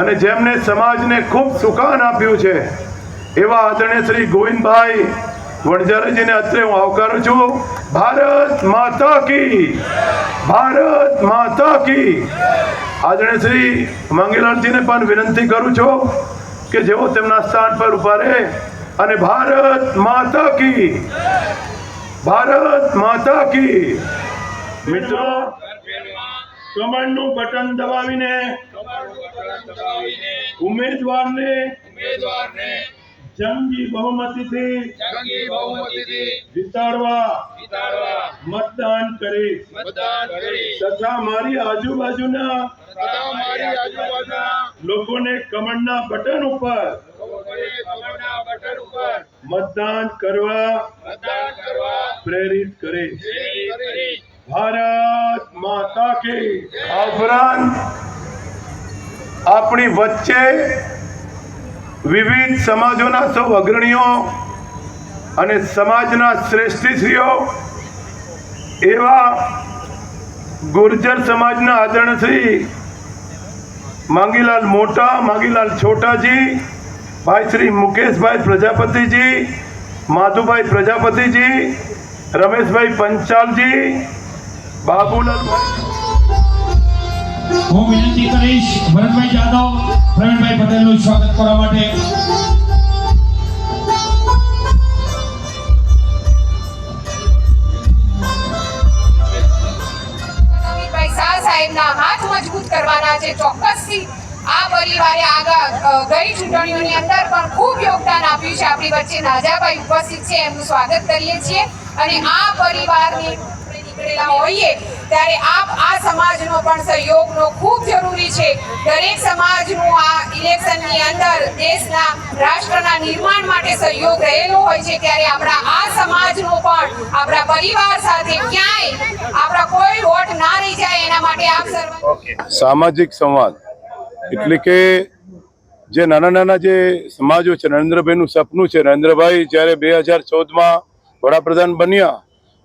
અને જેમને સમાજને ખૂબ સુકાન આપ્યું છે, એવા આદરણીય શ્રી ગોવિંદભાઈ વણજારજીને અત્રે હું આવકારું છું. ભારત માતા કી, ભારત માતા કી. આદરણીય શ્રી મંગેલાલજીને પણ વિનંતી કરું છું કે જેઓ તેમના સ્થાન પર ઊભા રહે અને ભારત માતા કી, ભારત માતા કી. મિત્રો કમળનું બટન દબાવીને ઉમેદવારને ઉમેદવારને જંગી બહુમતીથી જંગી બહુમતીથી વિતાડવા વિતાડવા મતદાન કરી મતદાન કરી તથા મારી આજુબાજુના તથા મારી આજુબાજુના લોકોને કમળના બટન ઉપર કમળના બટન ઉપર મતદાન કરવા મતદાન કરવા પ્રેરિત કરે પ્રેરિત કરી ભારત આપણી વચ્ચે વિવિધ સમાજોના સૌ અગ્રણીઓ અને સમાજના શ્રેષ્ઠીશ્રીઓ એવા ગુર્જર સમાજના આદરણ શ્રી માંગીલાલ મોટા, માંગીલાલ છોટાજી, ભાઈ શ્રી મુકેશભાઈ પ્રજાપતિજી, માધુભાઈ પ્રજાપતિજી, રમેશભાઈ પંચાલજી બાબુલાલભાઈ હું વિનંતી કરીશ ભરતભાઈ જાદવ પ્રવીણભાઈ પટેલનું સ્વાગત કરવા માટે. સાહેબના હાથ મજબૂત કરવાના છે. ચોક્કસથી આ પરિવારે આગળ ગઈ ચૂંટણીઓની અંદર પણ ખૂબ યોગદાન આપ્યું છે. આપણી વચ્ચે નાજાભાઈ ઉપસ્થિત છે. એમનું સ્વાગત કરીએ છીએ. અને આ પરિવારની નીકળેલા હોઈએ, ત્યારે આપ આ સમાજનો પણ સહયોગનો ખૂબ જરૂરી છે. દરેક સમાજનું આ ઇલેક્શનની અંદર દેશના, રાષ્ટ્રના નિર્માણ માટે સહયોગ રહેલો હોય છે, ત્યારે આપણા આ સમાજનો પણ, આપણા પરિવાર સાથે ક્યાંય આપણા કોઈ વોટ ના રહી જાય એના માટે આપ સર્વ સામાજિક સંવાદ. એટલે કે જે નાના નાના જે સમાજો છે, નરેન્દ્રભાઈનું સપનું છે, નરેન્દ્રભાઈ જ્યારે બે હજાર ચૌદમાં વડાપ્રધાન બન્યા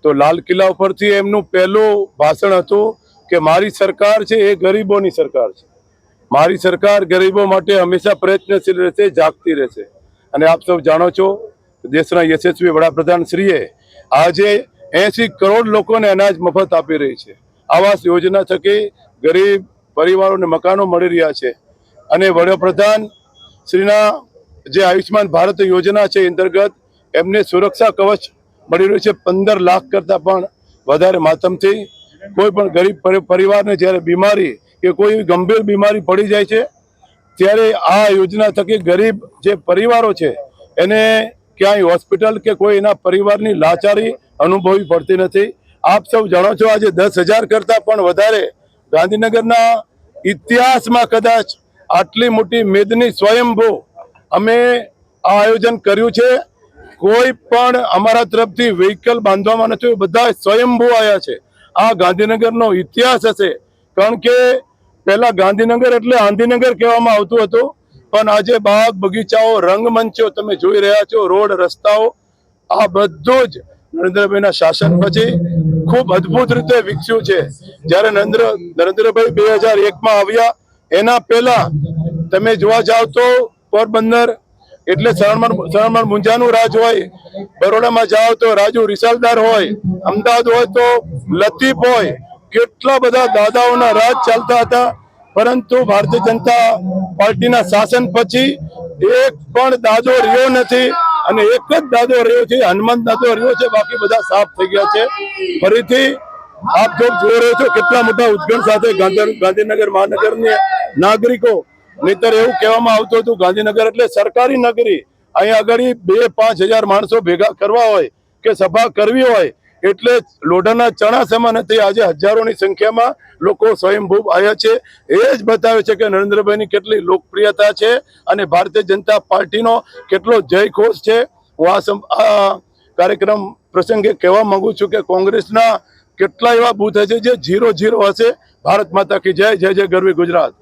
તો લાલ કિલ્લા ઉપરથી એમનું પહેલું ભાષણ હતું કે મારી સરકાર છે એ ગરીબોની સરકાર છે. મારી સરકાર ગરીબો માટે હંમેશા પ્રયત્નશીલ રહેશે, જાગતી રહેશે. અને આપ સૌ જાણો છો દેશના યશસ્વી વડાપ્રધાન શ્રીએ આજે એસી કરોડ લોકોને અનાજ મફત આપી રહી છે. આવાસ યોજના થકી ગરીબ પરિવારોને મકાનો મળી રહ્યા છે. અને વડાપ્રધાન શ્રીના જે આયુષ્યમાન ભારત યોજના છે અંતર્ગત એમને સુરક્ષા કવચ મળી રહ્યું છે પંદર લાખ કરતાં પણ વધારે માતમથી. કોઈ પણ ગરીબ પરી- પરિવારને જ્યારે બીમારી કે કોઈ ગંભીર બીમારી પડી જાય છે, ત્યારે આ યોજના થકી ગરીબ જે પરિવારો છે, એને ક્યાંય હોસ્પિટલ કે કોઈ એના પરિવારની લાચારી અનુભવવી પડતી નથી. આપ સૌ જાણો છો આજે દસ હજાર કરતાં પણ વધારે ગાંધીનગરના ઇતિહાસમાં કદાચ આટલી મોટી મેદની સ્વયંભૂ અમે આ આયોજન કર્યું છે. કોઈ પણ અમારા તરફથી વ્હીકલ બાંધવામાં નથી બધા સ્વયંભૂ આવ્યા છે. આ ગાંધીનગરનો ઇતિહાસ હશે. કારણ કે પહેલા ગાંધીનગર એટલે આંધીનગર કહેવામાં આવતું હતું. પણ આજે બાગ બગીચાઓ, રંગમંચો તમે જોઈ રહ્યા છો. રોડ, રસ્તાઓ, આ બધું જ નરેન્દ્રભાઈના શાસન પછી ખૂબ અદ્ભુત રીતે વિકસ્યું છે. જ્યારે નરેન્દ્ર, નરેન્દ્રભાઈ બે હજાર એકમાં આવ્યા, એના પહેલા તમે જોવા જાવ તો પોરબંદર એટલે શરણમાં શરણમાં મુંજાનું રાજ હોય, બરોડામાં જાઓ તો રાજુ રિસાલદાર હોય, અમદાવાદ હોય તો લતીફ હોય, કેટલા બધા દાદાઓના રાજ ચાલતા હતા. પરંતુ ભારતીય જનતા પાર્ટીના શાસન પછી એક પણ દાદો રહ્યો નથી અને એક જ દાદો રહ્યો છે હનુમાન દાદો રહ્યો છે, બાકી બધા સાફ થઈ ગયા છે. ફરીથી આપ જોઈ રહ્યો છો, કેટલા મોટા ઉદગણ સાથે ગાંધીનગર, મહાનગરની નાગરિકો નહીતર એવું કહેવામાં આવતું હતું, ગાંધીનગર એટલે સરકારી નગરી. અહીંયા આગળ બે પાંચ હજાર માણસો ભેગા કરવા હોય કે સભા કરવી હોય, એટલે લોઢાના ચણા સમાન નથી આજે હજારોની સંખ્યામાં લોકો સ્વયંભૂ આવ્યા છે. એ જ બતાવે છે કે નરેન્દ્રભાઈની કેટલી લોકપ્રિયતા છે અને ભારતીય જનતા પાર્ટીનો કેટલો જયઘોષ છે. હું આ કાર્યક્રમ પ્રસંગે કહેવા માંગુ છું કે કોંગ્રેસના કેટલા એવા બૂથ હશે જે જીરો જીરો હશે. ભારત માતા કી જય જય જય ગરવી ગુજરાત.